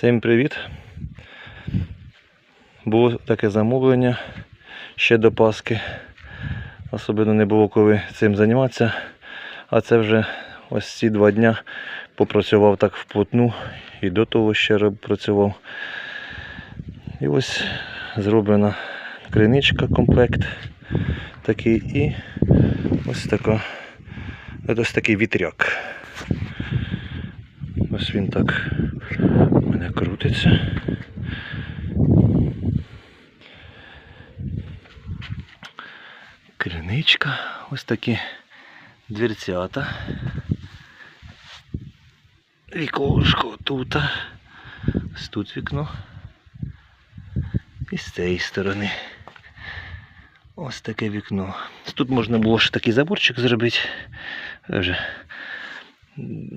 Всім привіт! Було таке замовлення ще до Пасхи. Особливо не було коли цим займатися. А це вже ось ці два дня попрацював так вплотну і до того ще працював. І ось зроблена криничка, комплект такий і ось така ось такий вітряк. Ось він так у мене крутиться. Криничка, ось такі дверцята. Вікошко тут. Ось тут вікно. І з цієї сторони. Ось таке вікно. Тут можна було ще такий заборчик зробити. Вже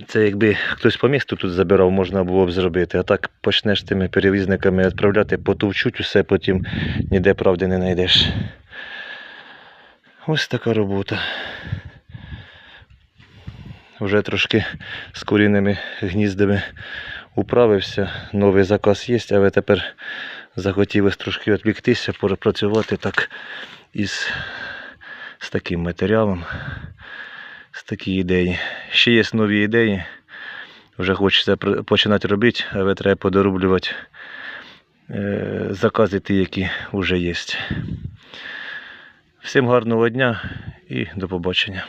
це якби хтось по місту тут забирав, можна було б зробити. А так почнеш тими перевізниками відправляти, потовчуть усе, потім ніде правди не знайдеш. Ось така робота. Вже трошки з куріними гніздами управився. Новий заказ є, але тепер захотілося трошки відвліктися, попрацювати так із з таким матеріалом з такі ідеї. Ще є нові ідеї. Вже хочеться починати робити, але треба подороблювати е, закази ті, які вже є. Всім гарного дня і до побачення.